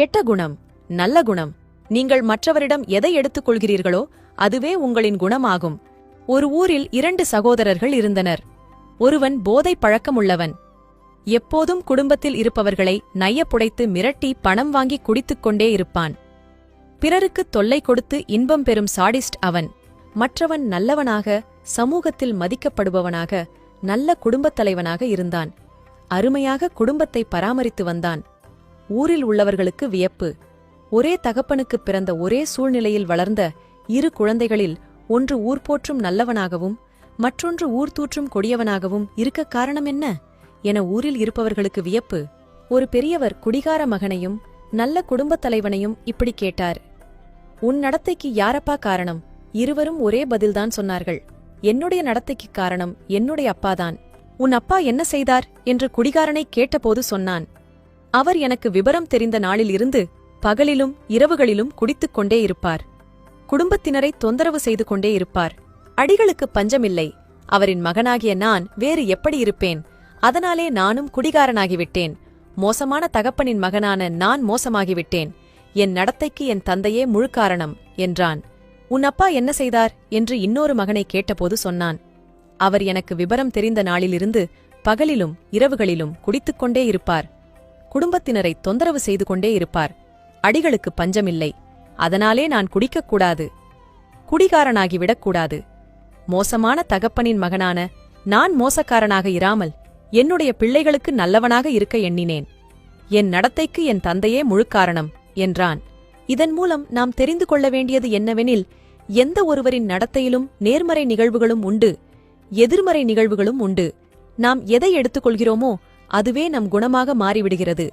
கெட்ட குணம் நல்ல குணம். நீங்கள் மற்றவரிடம் எதை எடுத்துக் கொள்கிறீர்களோ அதுவே உங்களின் குணமாகும். ஒரு ஊரில் இரண்டு சகோதரர்கள் இருந்தனர். ஒருவன் போதை பழக்கமுள்ளவன். எப்போதும் குடும்பத்தில் இருப்பவர்களை நையப்புடைத்து மிரட்டி பணம் வாங்கி குடித்துக் கொண்டே இருப்பான். பிறருக்கு தொல்லை கொடுத்து இன்பம் பெறும் சாடிஸ்ட் அவன். மற்றவன் நல்லவனாக சமூகத்தில் மதிக்கப்படுபவனாக நல்ல குடும்பத் தலைவனாக இருந்தான். அருமையாக குடும்பத்தை பராமரித்து வந்தான். ஊரில் உள்ளவர்களுக்கு வியப்பு. ஒரே தகப்பனுக்குப் பிறந்த ஒரே சூழ்நிலையில் வளர்ந்த இரு குழந்தைகளில் ஒன்று ஊர் போற்றும் நல்லவனாகவும் மற்றொன்று ஊர் தூற்றும் கொடியவனாகவும் இருக்க காரணம் என்ன? என ஊரில் இருப்பவர்களுக்கு வியப்பு. ஒரு பெரியவர் குடிகார மகனையும் நல்ல குடும்பத் தலைவனையும் இப்படி கேட்டார். உன் நடத்தைக்கு யாரப்பா காரணம்? இருவரும் ஒரே பதில்தான் சொன்னார்கள். என்னுடைய நடத்தைக்கு காரணம் என்னுடைய அப்பாதான். உன் அப்பா என்ன செய்தார்? என்று குடிகாரனை கேட்டபோது சொன்னான். அவர் எனக்கு விபரம் தெரிந்த நாளில் இருந்து பகலிலும் இரவுகளிலும் குடித்துக் கொண்டே இருப்பார். குடும்பத்தினரை தொந்தரவு செய்து கொண்டே இருப்பார். அடிகளுக்கு பஞ்சமில்லை. அவரின் மகனாகிய நான் வேறு எப்படி இருப்பேன்? அதனாலே நானும் குடிகாரனாகிவிட்டேன். மோசமான தகப்பனின் மகனான நான் மோசமாகிவிட்டேன். என் நடத்தைக்கு என் தந்தையே முழு காரணம் என்றான். உன் அப்பா என்ன செய்தார்? என்று இன்னொரு மகனை கேட்டபோது சொன்னான். அவர் எனக்கு விபரம் தெரிந்த நாளிலிருந்து பகலிலும் இரவுகளிலும் குடித்துக்கொண்டே இருப்பார். குடும்பத்தினரை தொந்தரவு செய்து கொண்டே இருப்பார். அடிகளுக்கு பஞ்சமில்லை. அதனாலே நான் குடிக்கக்கூடாது. குடிகாரனாகி விடக்கூடாது மோசமான தகப்பனின் மகனான நான் மோசக்காரனாக இராமல் என்னுடைய பிள்ளைகளுக்கு நல்லவனாக இருக்க எண்ணினேன். என் நடத்தைக்கு என் தந்தையே முழுக்காரணம் என்றான். இதன் மூலம் நாம் தெரிந்து கொள்ள வேண்டியது என்னவெனில் எந்த ஒருவரின் நடத்தையிலும் நேர்மறை நிகழ்வுகளும் உண்டு எதிர்மறை நிகழ்வுகளும் உண்டு. நாம் எதை எடுத்துக்கொள்கிறோமோ அதுவே நம் குணமாக மாறிவிடுகிறது.